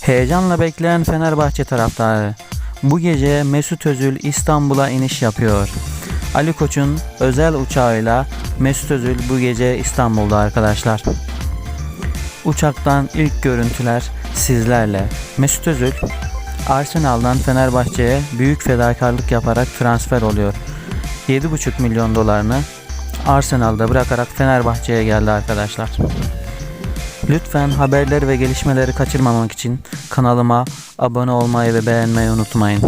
Heyecanla bekleyen Fenerbahçe taraftarı. Bu gece Mesut Özil İstanbul'a iniş yapıyor. Ali Koç'un özel uçağıyla Mesut Özil bu gece İstanbul'da arkadaşlar. Uçaktan ilk görüntüler sizlerle. Mesut Özil Arsenal'dan Fenerbahçe'ye büyük fedakarlık yaparak transfer oluyor. 7,5 milyon dolarını Arsenal'da bırakarak Fenerbahçe'ye geldi arkadaşlar. Lütfen haberleri ve gelişmeleri kaçırmamak için kanalıma abone olmayı ve beğenmeyi unutmayın.